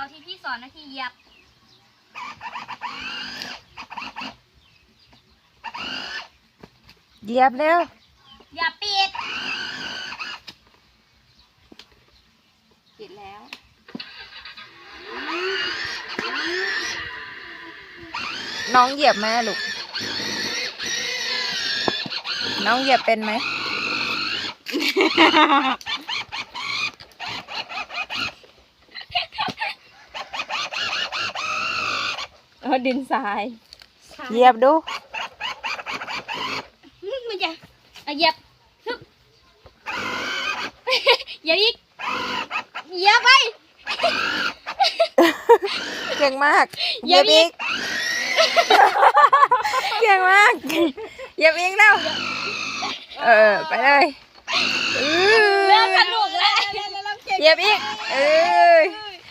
เอาที่พี่สอนนะที่เหยียบ เหยียบเร็วอย่าปิด ปิดแล้ว น้องเหยียบไหมลูก น้องเหยียบเป็นไหม เออดินทรายเหยียบดูมันจะเอาเหยียบฮึบเหยียบอีกเหยียบไปเก่งมากเหเหยียียยบบอีอีกกเก่งมากเหยียบอีกแล้วเออไปเลยอื้อเริ่มสนุกแล้วเหยียบอีกเออ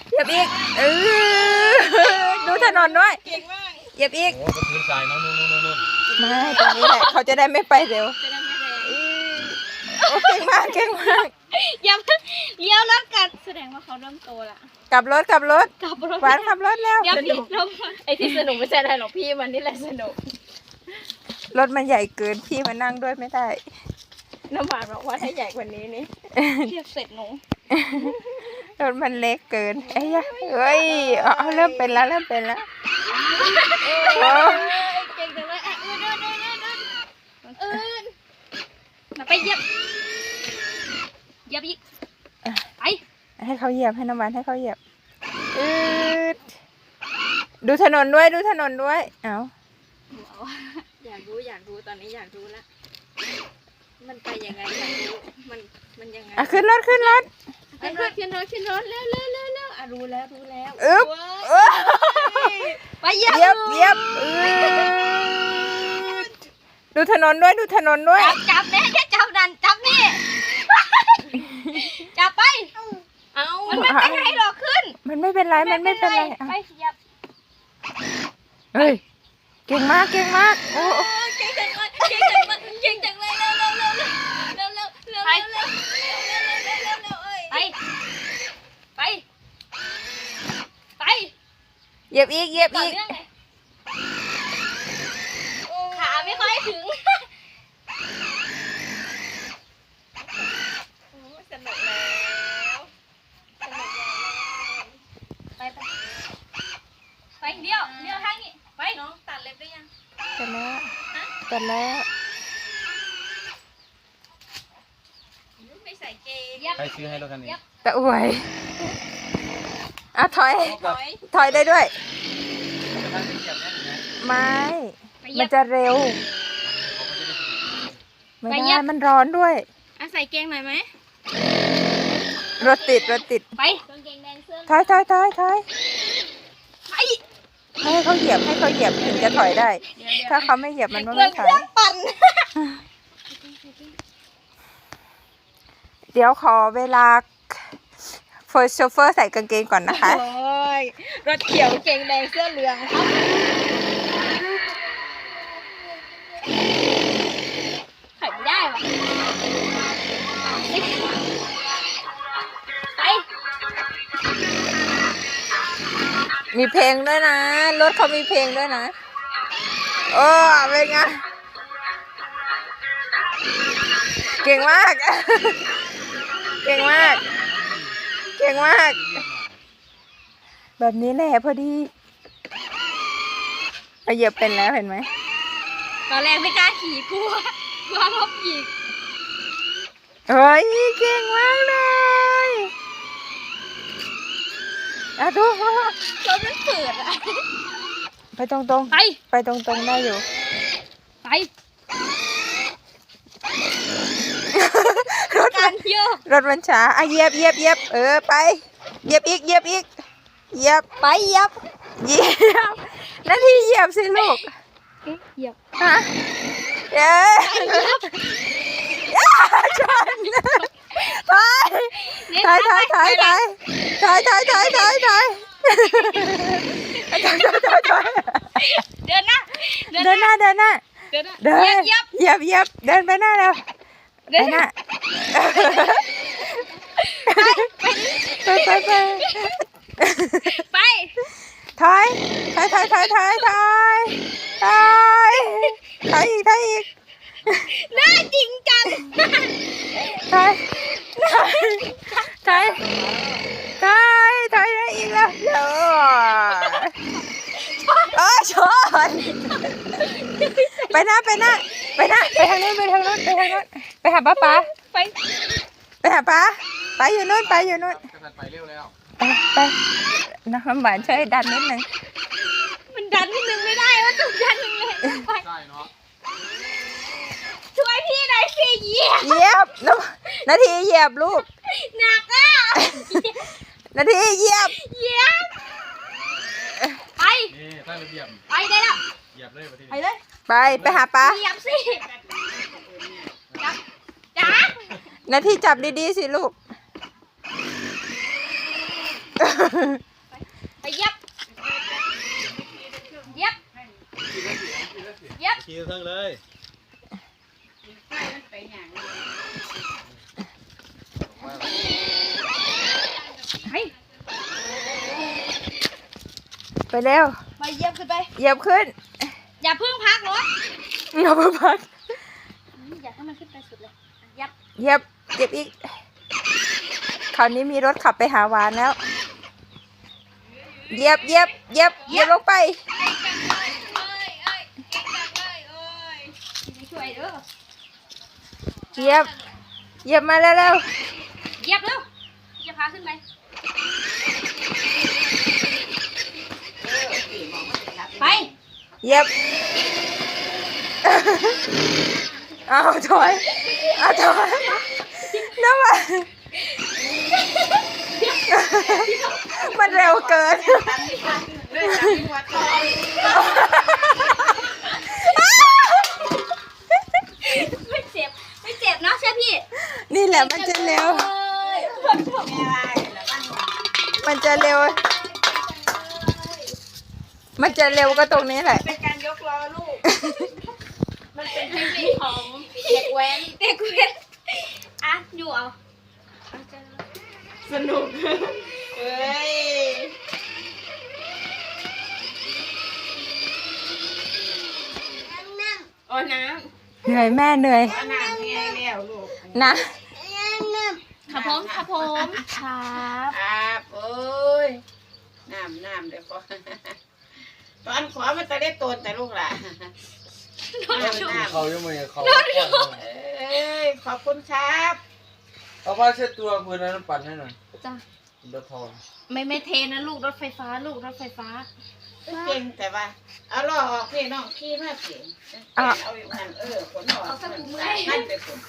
เหยียบอีกเออดู ถนนด้วยเก่งมากเหยียบอีกโอ้ก็พื้นทรายเนาะนู่นนู่นนู่นไม่ตรงนี้แหละเขาจะได้ไม่ไปเร็วจะได้ไม่แรงอื้อโอ้เก่งมากเก่งมากอย่าเลี้ยวรถกัดแสดงว่าเขาเริ่มโตละกลับรถกลับรถกลับรถหวานขับรถแล้วอย่าปิดลงไอ้ที่สนุกไม่ใช่อะไรหรอกพี่มันนี่แหละสนุกรถมันใหญ่เกินพี่มานั่งด้วยไม่ได้น้ำหวานบอกว่าถ้าใหญ่กว่านี้นี่เทียบเสร็จหนู รถมันเล็กเกินไอ้ยะเฮ้ยเอาเอาเริ่มเป็นแล้วเริ่มเป็นแล้วโอ้เก่งจังเลยอะอื่นอื่นอื่นอื่นอื่นมาไปเหยียบเหยียบอีกไปให้เขาเหยียบให้น้ำหวานให้เขาเหยียบอืดดูถนนด้วยดูถนนด้วยเอาอยากรู้อยากรู้ตอนนี้อยากรู้ละมันไปยังไงอยากรู้มันมันยังไงอะขึ้นรถขึ้นรถ ขึ้นรถขึ้นรถขึ้นรถเร็วเร็วเร็วเร็วอะรู้แล้วรู้แล้วอึ๊บเว้ยเอ้ยไปเหยียบเหยียบเหยียบอืดดูถนนด้วยดูถนนด้วย จับจับเนี่ยแค่จับดันจับนี่ จับไป เอ้ามันไม่ไปไหนหรอกขึ้น มันไม่เป็นไรมันไม่เป็นไรอะไปเหยียบเฮ้ยเก่งมากเก่งมากโอ้โอ้เก่งจังเลยเก่งจังเลยเก่งจังเลยเร็วเร็วเร็วเร็วเร็วเร็ว ไปไป ไปเหยียบอีกเหยียบต่ออีก เนื่องเลยขาไม่ค่อยถึงโอ้ยสนุกแล้วสนุกแล้วไปไปไปเดียวเดียวทางนี้ไปน้องตัดเล็บได้ยังกันแล้วกันแล้ว ไม่ ใส่เกงเหยียบใครซื้อให้รถคันนี้ตะอวยอะถอยร้อยถอยได้ด้วยแต่ถ้าเป็นแบบนี้นะไม่ไปเหยีมัยนบจะเร็วเขาก็จะได้ไม่ไปเหยีได้ยบมันร้อนด้วยอะใส่เกงหน่อยไหมรถติดรถติด ไปกางเกงแดงเสื้อถอยถอยถอยถอยไปให้เขาเหยียบให้เขาเหยียบถึงจะถอยได้ ถ้าเขาไม่เหยียบมันก็เรื่ไม่องถเคอยรื่องปั่น เดี๋ยวขอเวลาเฟิร์สโชเฟอร์ใส่กางเกงก่อนนะคะ โอ้ย รถเขียวเกงแดงเสื้อเหลืองครับไข่ไม่ได้วะไป มีเพลงด้วยนะ รถเขามีเพลงด้วยนะ โอ้เป็นไง เก่งมากเก่งมาก เก่งมาก แบบนี้แหละพอดีเอาเหยียบเป็นแล้วเห็นไหม ตอนแรกไม่กล้าขี่กลัวกลัวรถหยิกเฮ้ย เก่งมากเลยอะดูรถมันเปิดอะไปตรงตรงๆไป ไปตรงตรงๆได้อยู่ ไป รถการโยกรถมันช้าอะเหยียบเหยียบเหยียบเออไปเหยียบอีกเหยียบอีกเหยียบไปเหยียบเหยียบนาทีเหยียบสิลูกเหยียบฮะเย้ชนถอยถอยถอยถอยถอยถอยถอยถอยถอยถอยถอยถอยถอยเดินหน้าเดินหน้าเดินหน้าเดินหน้าเดินเหยียบเหยียบเหยียบเดินไปหน้าแล้วเดิ ไปนหหน้าน้าไปไปไปไปถอยถอยถอยถอยถอยถอยถอยถอยอีกถอยอีกน่าจริงจังถอยถอยถอยถอยถอยได้อีกแล้วเดี๋ยวเออชน ไปหน้าไปหน้าไปหน้าไปทางนู้นไปทางนู้นไปทางนู้นไปหาป้าป๋าไปไปหาป้าไปอยู่นู้นไปอยู่นู้นกระสันไปเร็วแล้วไปไปน้ำหวานช่วยดันนิดนึงมันดันนิดนึงไม่ได้ว่าต้องดันนึงเลยไปใช่เนาะช่วยพี่หน่อยสิเหยียบเหยียบน้ำนาทีเหยียบลูกหนักอะนาทีเหยียบเหยียบไปนี่ตั้งระเบียบไปได้แล้วเห ยียบเลยประเทศไปเลยไปไปหาป้าเหยียบสิจับจ้านาทีจับดีๆสิลูก ไปเหยียบเหยียบเหยียบขี่ทั้งเลยไปไปเร็วไปเหยียบขึ้นไป เหยียบขึ้น อย่าเพิ่งพักรถอย่าเพิ่งพักอยากให้มันขึ้นไปสุดเลยเหยียบเหยียบเหยียบอีกคราวนี้มีรถขับไปหาหวานแล้วเหยียบเหยียบเหยียบเหยียบลงไปเอ้ยเอ้ยเก่งจังเลยเอ้ยไม่ช่วยเด้อเหยียบเหยียบมาแล้วเร็วเหยียบเร็วเหยียบพาขึ้นไปไป เหยียบเอาถอยเอาถอยน้ำมันมันเร็วเกินไม่เจ็บ ไม่เจ็บเนาะใช่พี่ นี่แหละมันจะเร็ว มันจะเร็ว มันจะเร็วก็ตรงนี้แหละ เป็นการยกล้อลูก มันเป็นเทคนิค ของเด็กแว้นเด็กแว้นอะอยู่เอาเอาเจอสนุก เฮ้ยโอ้น้เหนื่อยแม่เหนื่อยำเอาน้ำให้แล้วลูกนะครับผมครับผมครับครับโอ้ย น้ำน้ำเดี๋ยวขอตอนขอมันจะได้โตนแต่ลูกหล่ะ น้ำน้เขายังไม่เขาำเอ้ยขอบคุณครับเอาผ้าเช็ดตัวพื้นนั้นปั่นให้หน่อยจ้ะเดี๋ยวทองไม่ไม่เทนะลูกรถไฟฟ้า ลูกรถไฟฟ้าเก่งแต่ว่าเอาล้อออกพี่น้องขี้มากเก่งเอาอยู่นั่นเออขนออกนั่นไปขน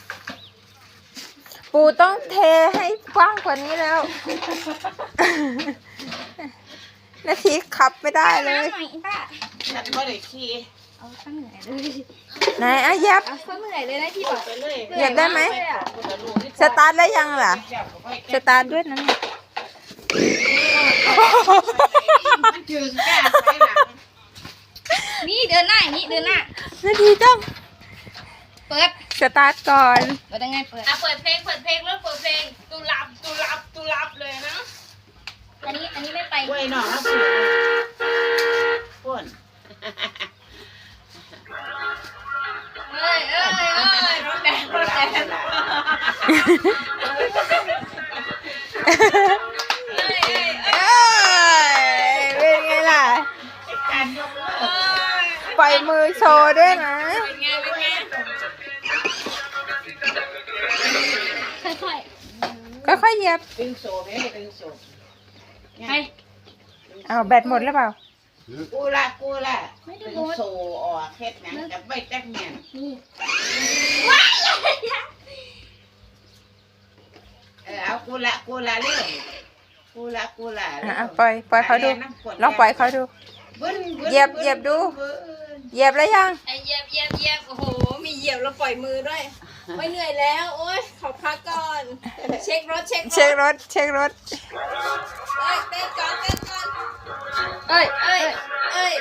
ปูต้องเทให้กว้างกว่านี้แล้ว นาทีขับไม่ได้เลยน้ำหน่อยป้าฉันก็เลยขี้ เอาตั้งเหนื่อยเลยไหนอะเหยียบเอาตั้งเหนื่อยเลยนะที่บอกไปเลยเหยียบได้ไหมสตาร์ทได้ยังล่ะสตาร์ทด้วยนะเนี่ยมันจึงแก้ไปหลังนี่เดินหน้าอย่างนี้เดินหน้า นาทีต้องเปิด สตาร์ทก่อนเปิดยังไงเปิด อะเปิดเพลงเปิดเพลงแล้วเปิดเพลงตุลับตุลับตุลับเลยนะ อันนี้อันนี้ไม่ไปกล้วยหน่อ เหยียบ ดึงโซ่ไปให้ดึงโซ่ๆไปเอาแบตหมดแล้วเปล่า กูละกูละไม่ได้ดึงหมด โซ่ออกเฮ็ดหนังกับใบแจ๊กเมียนนี่ว้ายเออเอากูละกูละเรื่องกูละกูละอะอะปล่อยปล่อยเขาดูลองปล่อยเขาดู บึ้นบึ้นเหยียบเหยียบดู บึ้นเหยียบแล้วยัง ไอเหยียบเหยียบเหยียบโอ้โห มีเหยียบแล้วปล่อยมือด้วย ไม่เหนื่อยแล้ว โอ๊ย ขอพักก่อน เช็ครถเช็ครถเช็ครถเช็ครถเอ้ยเต้นก่อนเต้นก่อน เอ้ยเอ้ยเอ้ย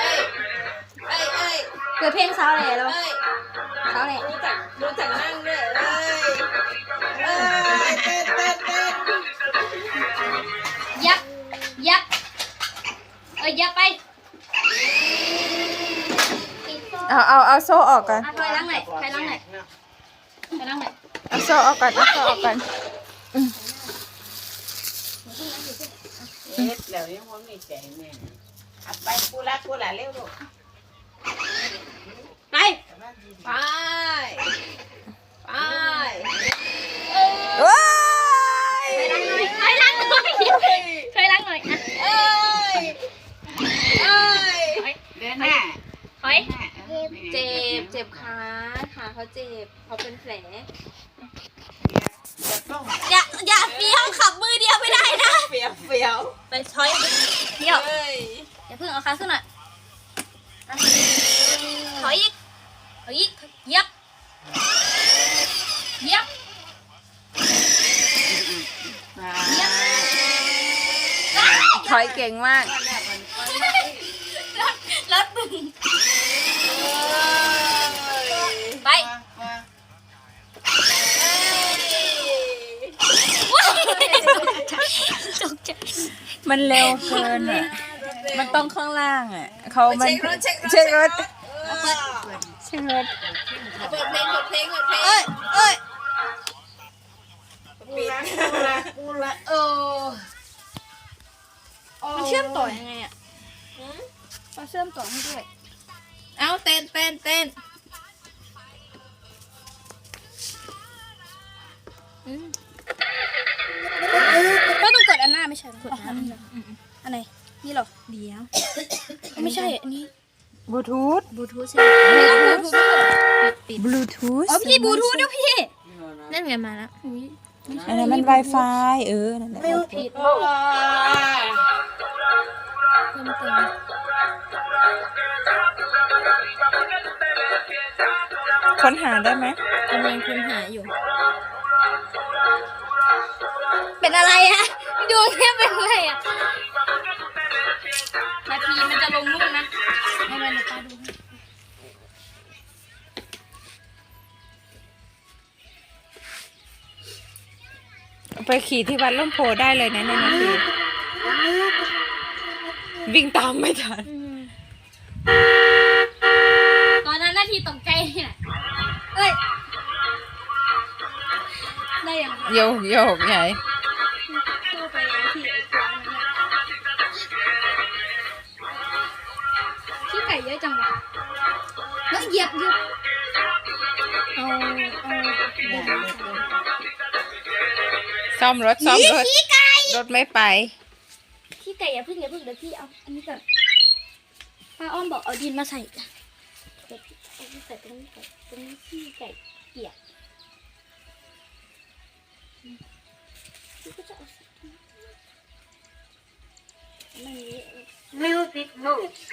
เอ้ยเอ้ยเอ้ยเปิดเพลงสาวแหล่แล้วเอ้ยสาวแหล่รู้จักรู้จักนั่ง เอาเอาเอาโซ่ออกก่อน อะถอยหล้างหน่อยถอยหล้างหน่อยถอยหล้างหน่อยเอาโซ่ออกก่อนเอาโซ่ออกก่อนเอ็ดแล้วยังว่ามีใจแม่เอาไปกูรักกูหลานเร็วลูกไป ไปไป เออ ว้าย ถอยหล้างหน่อยถอยหล้างหน่อยถอยหล้างหน่อยอะ เอ้ยเอ้ย ถอย เดินหน้า ถอย เจ็บเจ็บขาขาเขาเจ็บเขาเป็นแผลจะต้องอย่าอย่าเฟี้ยวขับมือเดียวไม่ได้นะ เฟียวเฟียวไปถอยเที่ยวเอ้ยอย่าเพิ่งเอาขาขึ้นหน่อยอะถอยอีกถอยอีกเหยียบเหยียบมาถอยเก่งมากรถมึงไปตกใจ มันเร็วเกินอะ มันต้องข้างล่างอะเขามันเช็ครถเช็ครถเช็ครถเปิดเพลงเปิดเพลงเปิดเพลงเอ้ยเอ้ยกูรักกูรักกูรักโอ้มันเชื่อมต่อยังไงอะมันเชื่อมต่อให้ด้วย เอาเต้นเต้นเต้นก็ต้องกดอันหน้า ไม่ใช่กดอันหน้าอันไหนนี่เหรอเดี๋ยวไม่ใช่อันนี้บลูทูธบลูทูธใช่ไหมไม่ต้องบลูทูธบลูทูธอ๋อพี่บลูทูธด้วยพี่นั่นไงมาแล้วอันนั้นมัน Wi-Fi เออนั่นแหละไม่ผิดโอ้เพิ่มเติมค้นหาได้ไหมกำลังค้นหาอยู่ เป็นอะไรอะดวงแค่เป็นอะไรอะนาทีมันจะลงลูกนะ ให้มันเดี๋ยวตาดูให้ไปขี่ที่วัดล่มโพได้เลยนะในนาทีวิ่งตามไม่ทันต โยกโยกใหญ่เข้าไปที่ไอ้ตัวนั้นน่ะขี้ไก่เยอะจังวะเฮ้ยเหยียบเหยียบเอาเอาซ่อมรถซ่อมรถขี้ไก่รถไม่ไปขี้ไก่อย่าเพิ่งอย่าเพิ่งเดี๋ยวพี่เอาอันนี้ก่อนป้าอ้อมบอกเอาดินมาใส่เดี๋ยวพี่เอาดินใส่ตรงนี้ก่อนตรงนี้ขี้ไก่เปียก Music moves.